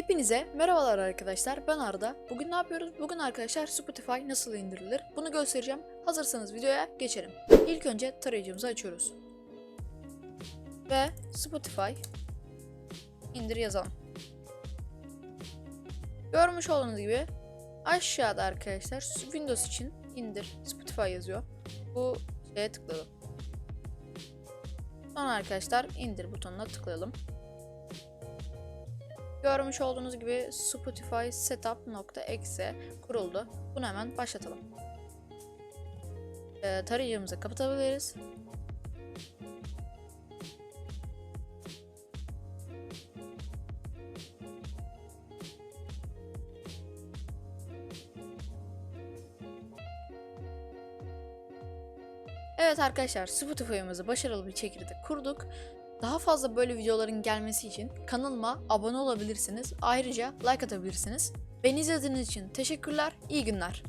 Hepinize merhabalar arkadaşlar ben Arda. Bugün ne yapıyoruz? Bugün arkadaşlar Spotify nasıl indirilir? Bunu göstereceğim. Hazırsanız videoya geçelim. İlk önce tarayıcımızı açıyoruz. Ve Spotify indir yazalım. Görmüş olduğunuz gibi aşağıda arkadaşlar Windows için indir Spotify yazıyor. Bu şeye tıkladım. Sonra arkadaşlar indir butonuna tıklayalım. Görmüş olduğunuz gibi Spotify setup.exe kuruldu. Bunu hemen başlatalım. Ee, tarayıcımızı kapatabiliriz. Evet arkadaşlar Spotify'ımızı başarılı bir şekilde kurduk. Daha fazla böyle videoların gelmesi için kanalıma abone olabilirsiniz. Ayrıca like atabilirsiniz. Beni izlediğiniz için teşekkürler. İyi günler.